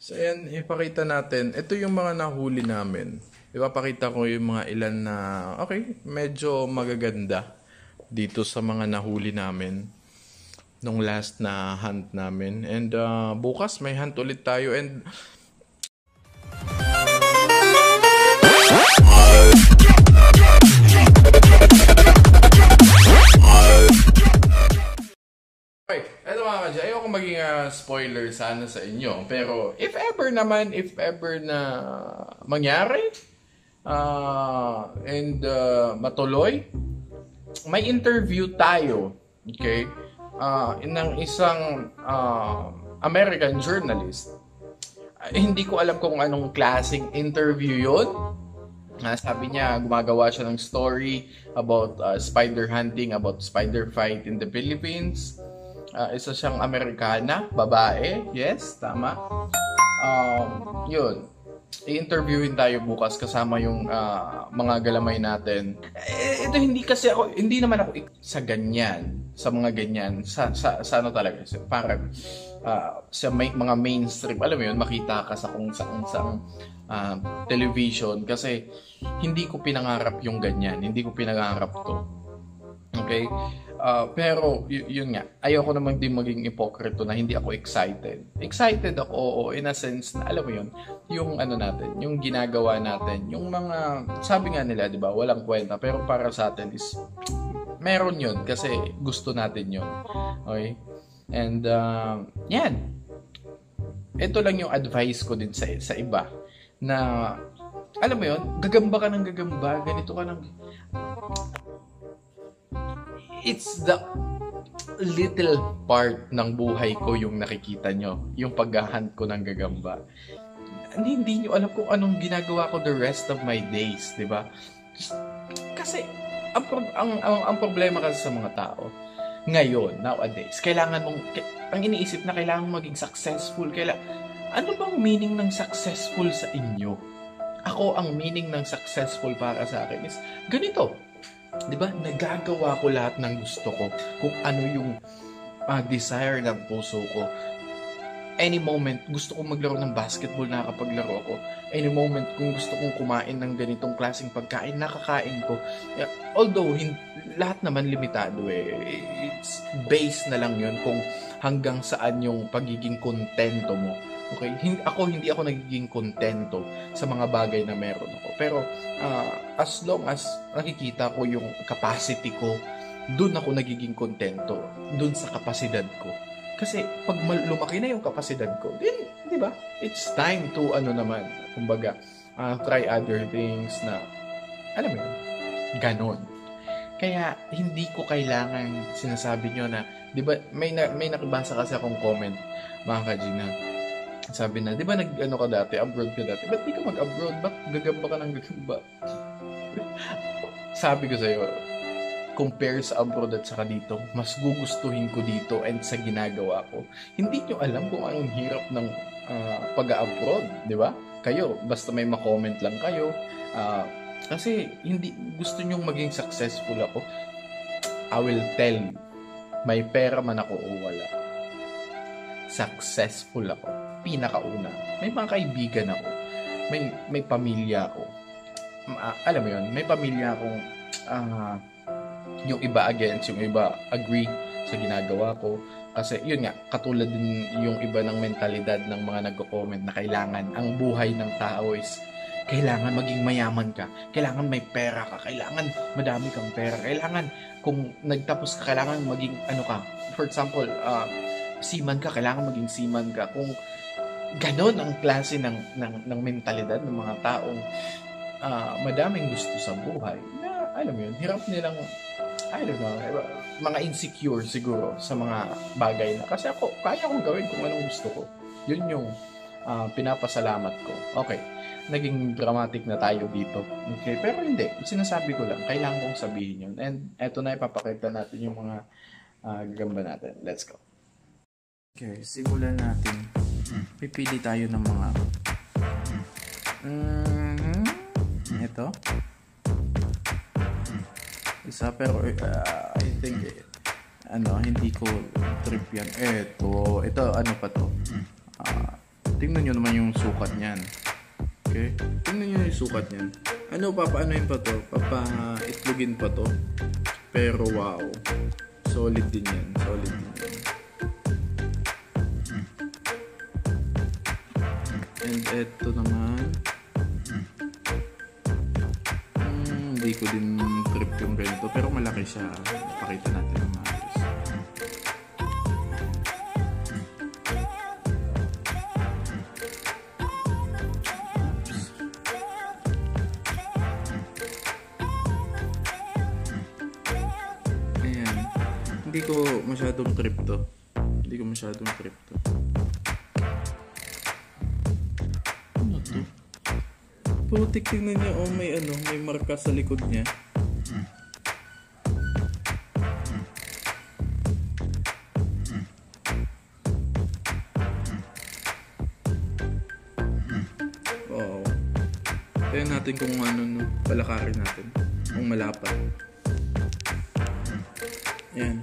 So ayan, ipakita natin. Ito yung mga nahuli namin. Ipapakita ko yung mga ilan na, okay, medyo magaganda dito sa mga nahuli namin nung last na hunt namin. And uh, bukas may hunt ulit tayo. And ayoko maging ah, spoiler sana sa inyo. Pero if ever naman, if ever na mangyari, ah, and ah, matuloy, may interview tayo, okay, ah, ng isang ah, American journalist. Ah, hindi ko alam kung anong klaseng interview yon. Ah, sabi niya, gumagawa siya ng story about ah, spider hunting, about spider fight in the Philippines. Ah, isa siyang Amerikana, babae. Yes, tama. Um, yun. I-interviewin tayo bukas kasama yung ah, mga galamay natin. Eh, ito hindi kasi ako, hindi naman ako sa ganyan, sa mga ganyan, sa, sa, sa ano talaga, sa, parang ah, sa may, mga mainstream, alam mo yun, makita ka sa kung saan saan ah, television kasi hindi ko pinangarap yung ganyan, hindi ko pinangarap to. Okay? Ah, pero y- yun nga, ayoko naman din maging ipokrito na hindi ako excited. Excited ako, oo, in a sense na alam mo yun, yung ano natin, yung ginagawa natin, yung mga, sabi nga nila, di ba, walang kwenta, pero para sa atin is, meron yun kasi gusto natin yun. Okay? And, uh, yan. Ito lang yung advice ko din sa, sa iba na, alam mo yun, gagamba ka ng gagamba, ganito ka ng it's the little part ng buhay ko yung nakikita nyo. Yung paghahunt ko ng gagamba. Hindi, hindi nyo alam kung anong ginagawa ko the rest of my days, di ba? Kasi, ang, ang, ang, ang problema kasi sa mga tao, ngayon, nowadays, kailangan mong, ang iniisip na kailangan maging successful, kaila, ano bang meaning ng successful sa inyo? Ako, ang meaning ng successful para sa akin is, ganito, 'di ba? Nagagawa ko lahat ng gusto ko kung ano yung ah, desire ng puso ko. Any moment, gusto kong maglaro ng basketball, nakakapaglaro ako. Any moment, kung gusto kong kumain ng ganitong klaseng pagkain, nakakain ko. Yeah, although, hin- lahat naman limitado eh. It's based na lang yun kung hanggang saan yung pagiging kontento mo. Okay? Hin- ako, hindi ako nagiging kontento sa mga bagay na meron ako. Pero, ah, as long as nakikita ko yung capacity ko, dun ako nagiging kontento. Dun sa kapasidad ko. Kasi pag lumaki na yung kapasidad ko, then, di ba? It's time to, ano naman, kumbaga, ah, try other things na, alam mo ganon. Kaya, hindi ko kailangan sinasabi nyo na, di ba, may, na, may nakibasa kasi akong comment, mga kajina, sabi na, di ba nag, ano ka dati, abroad ka dati, ba't di ka mag-abroad? Ba't gagamba ka ng gagamba? Sabi ko sa'yo, compare sa abroad at saka dito, mas gugustuhin ko dito and sa ginagawa ko. Hindi nyo alam kung anong hirap ng ah, pag-abroad, di ba? Kayo, basta may ma-comment lang kayo. ah, kasi hindi gusto nyong maging successful ako. I will tell you, may pera man ako o wala. Successful ako. Pinakauna. May mga kaibigan ako. May, may pamilya ako. Ma- alam mo yun, may pamilya akong ah, yung iba against, yung iba agree sa ginagawa ko. Kasi yun nga, katulad din yung iba ng mentalidad ng mga nagko-comment na kailangan ang buhay ng tao is kailangan maging mayaman ka, kailangan may pera ka, kailangan madami kang pera, kailangan kung nagtapos ka, kailangan maging ano ka. For example, ah, seaman ka, kailangan maging seaman ka. Kung ganon ang klase ng, ng, ng mentalidad ng mga taong ah, madaming gusto sa buhay, na alam mo yun, hirap nilang I don't know, mga insecure siguro sa mga bagay na. Kasi ako, kaya kong gawin kung anong gusto ko. Yun yung ah, pinapasalamat ko. Okay, naging dramatic na tayo dito. Okay, pero hindi. Sinasabi ko lang, kailangan kong sabihin yun. And eto na, ipapakita natin yung mga ah, gagamba natin. Let's go. Okay, simulan natin. Pipili tayo ng mga... Mhm. Ito. Isa pero uh, I think eh, ano, hindi ko trip yan. Eto, ito ano pa to? Ah, tingnan nyo naman yung sukat niyan. Okay? Tingnan nyo yung sukat niyan. Ano, papaanoin pa to? Papa-itlogin pa to. Pero wow. Solid din yan. Solid din yan. And eto naman. Hmm, hindi ko din trip yung ganito. Pero malaki siya. Pakita natin ang maayos. Ayan. Hindi ko masyadong trip to. Hindi ko masyadong trip to. Putik tingnan niya, oh may ano, may marka sa likod niya. Wow. Kaya natin kung ano, no, palakarin natin. Kung malapat. Yan.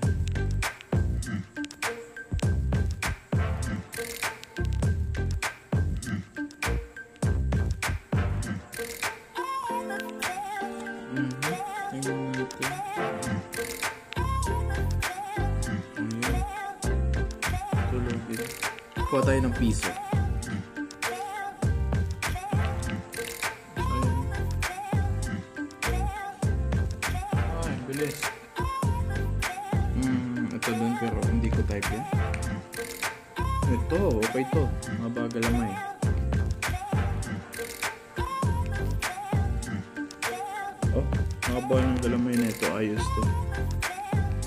Kuha tayo ng piso. Ay, bilis. Hmm, ito dun pero hindi ko type yan. Ito, okay to. Mabagal lamay. Oh, haba ng galamay na ito. Ayos to.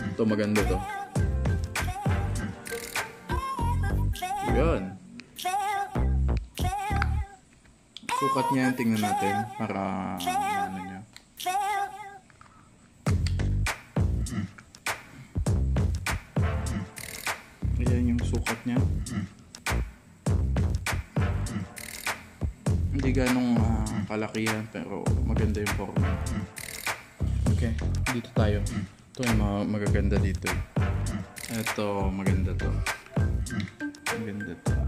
Ito maganda to. Yan. Sukat niya tingnan natin para ano niya. Ayan yung sukat niya. Hindi ganong ah, kalakihan pero maganda yung forma. Okay, dito tayo. Ito yung magaganda dito. Ito, maganda to. Maganda to. Ayan.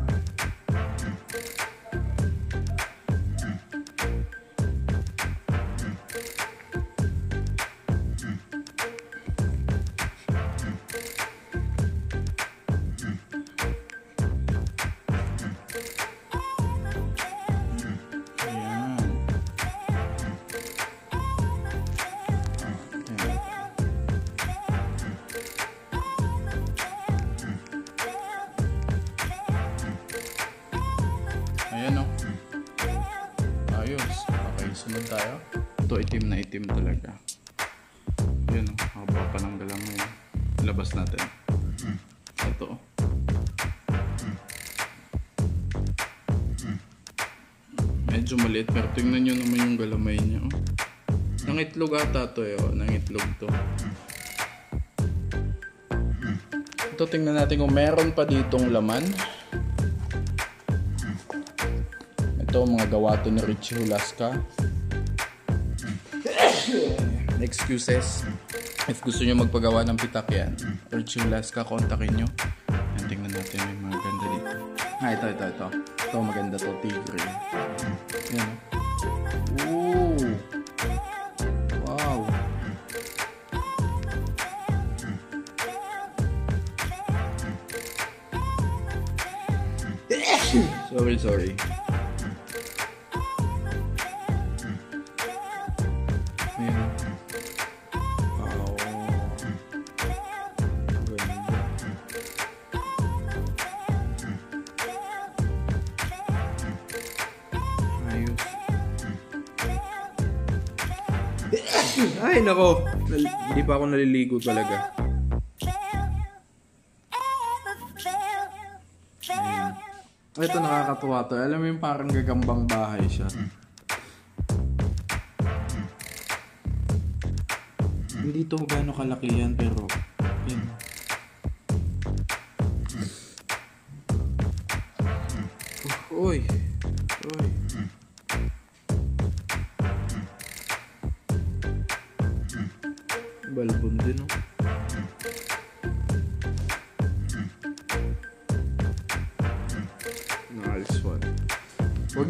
Itim na itim talaga. Ayan o. Haba pa ng galamay. Labas natin. Ito. Medyo maliit pero tingnan nyo naman yung galamay niya. Oh. Nangitlog ata to eh. Oh. Nangitlog to. Ito tingnan natin kung meron pa ditong laman. Ito mga gawa to ni Richie Hulaska. Excuses. If gusto nyo magpagawa ng pitak yan, Richie Hulaska, kontakin nyo. Yan, tingnan natin may mga ganda dito. Ah, ito, ito, ito. Ito maganda to, tigre. Yan. oh. Ooh. Wow. sorry, sorry. Ay, nako. Hindi pa ako naliligo talaga. Ayan. Ito nakakatuwa to. Alam mo yung parang gagambang bahay siya. Hindi to gaano kalaki yan pero. Uy. Uy.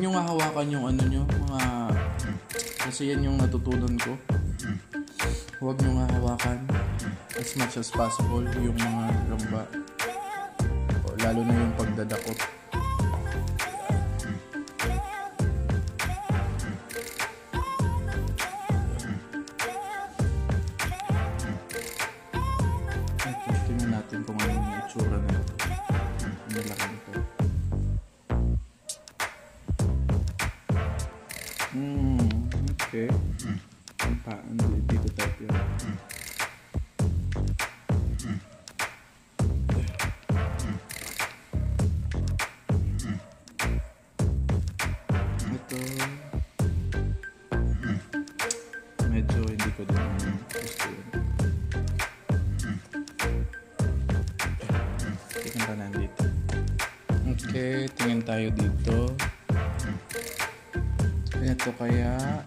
Nyo nga hawakan yung ano nyo, mga... Kasi yan yung natutunan ko. Huwag nyo nga hawakan as much as possible yung mga gamba. O, lalo na yung pagdadakot. Okay, tingin tayo dito. Ito kaya.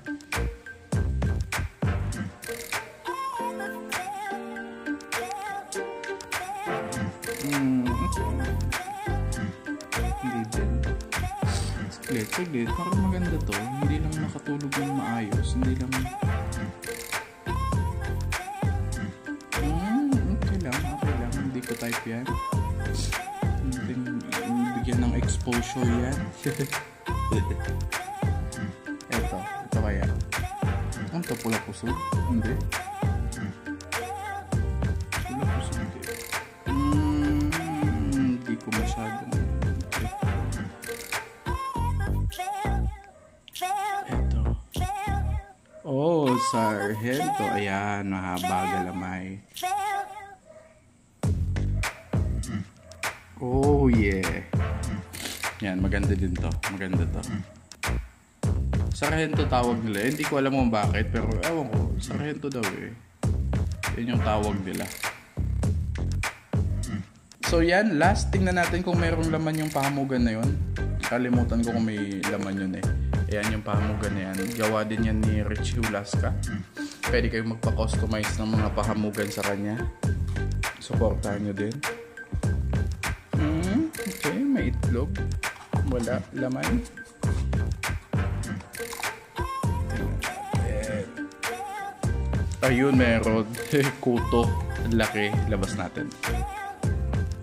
Hmm. Hindi din. Saglit, saglit. Parang maganda to. Hindi lang nakatulog ng maayos. Hindi lang... Hmm, okay lang. Okay lang. Hindi ko type yan. Exposure yan. Eto. Ito kaya. Ano to? Pula puso? Hindi. Pula puso hindi. Hmm, hindi ko masyadong. Eto. Oh, Sargento. Ayan, mahaba galamay. Oh, yeah. Yan, maganda din to. Maganda to. Sargento tawag nila. Hindi ko alam kung bakit, pero ewan ko. Sargento daw eh. Yan yung tawag nila. So yan, last tingnan natin kung mayroong laman yung pahamugan na yun. Kalimutan ko kung may laman yun eh. Ayan yung pahamugan na yan. Gawa din yan ni Richie Hulaska. Pwede kayong magpa-customize ng mga pahamugan sa kanya. Supportahan nyo din. May itlog. Wala, laman. Natin. Ayun, meron. Kuto. Laki. Labas natin.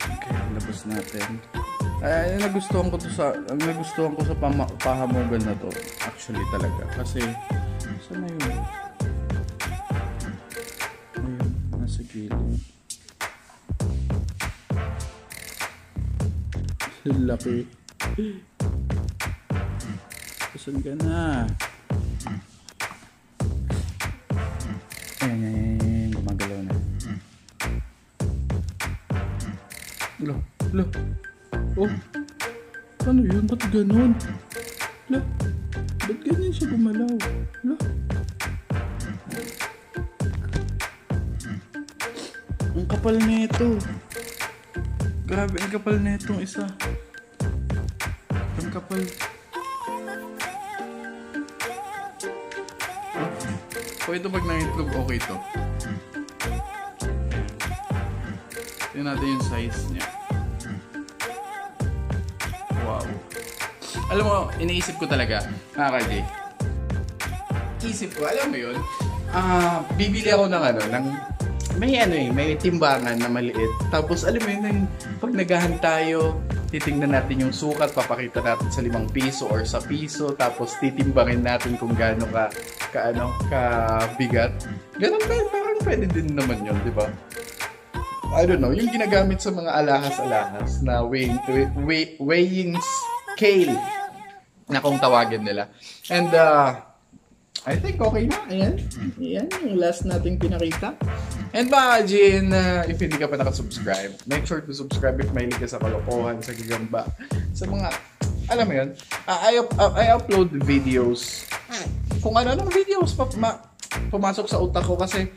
Okay, labas natin. Ay, nagustuhan ko to sa nagustuhan ko sa pahamugan na to. Actually talaga kasi saan na yun? Ayun, nasa gilid. Laki. Saan ka na? Ayan, ayan, ayan. Gumagalaw na. Lo, lo. Oh. Ano yun? Ba't ganun? Lo. Ba't ganyan siya gumalaw? Lo. Ang kapal nito. Grabe, ang kapal nitong isa. Ang kapal. O ito pag nangitlog, okay to. Tingnan natin yung size niya. Wow. Alam mo, iniisip ko talaga, mga KJ. Isip ko, alam mo yun? Ah, bibili ako ng ano, ng may ano eh, may timbangan na maliit. Tapos alam mo yun, yung pag nagahan tayo, titingnan natin yung sukat, papakita natin sa limang piso or sa piso, tapos titimbangin natin kung gaano ka, ka ano, ka bigat. Ganun pa, parang pwede din naman yun, di ba? I don't know, yung ginagamit sa mga alahas-alahas na weighing, weigh, weighing scale na kung tawagin nila. And uh, I think okay na. Ayan. Ayan yung last nating pinakita. And baka, Jin, uh, if hindi ka pa nakasubscribe, make sure to subscribe if mahilig ka sa kalokohan, sa gagamba, sa mga, alam mo yun, uh, I, up- uh, I upload videos, kung ano-anong videos pa, ma, pumasok sa utak ko kasi,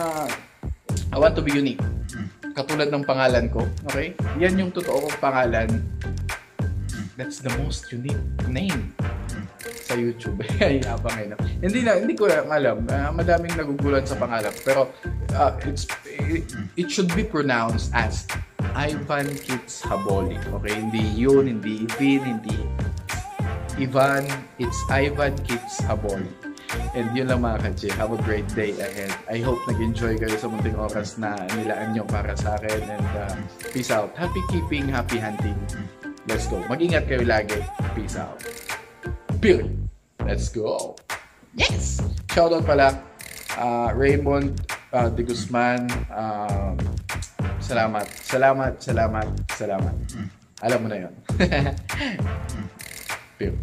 uh, I want to be unique. Katulad ng pangalan ko, okay? Yan yung totoo kong pangalan. That's the most unique name sa YouTube. Ay, abang ngayon. Hindi na, hindi ko lang alam. Ah, madaming nagugulat sa pangalan. Pero, ah, it's, it, it should be pronounced as Ivan Kits Haboli. Okay? Hindi yun, hindi Ivin, hindi Ivan, it's Ivan Kids Habol. And yun lang mga kachi. Have a great day ahead. I hope nag-enjoy kayo sa munting oras na nilaan nyo para sa akin. And uh, peace out. Happy keeping, happy hunting. Let's go. Mag-ingat kayo lagi. Peace out. Period. Let's go. Yes! Shoutout pala. Uh, Raymond uh, De Guzman. Um, salamat. Salamat, salamat, salamat. Alam mo na yun. Period.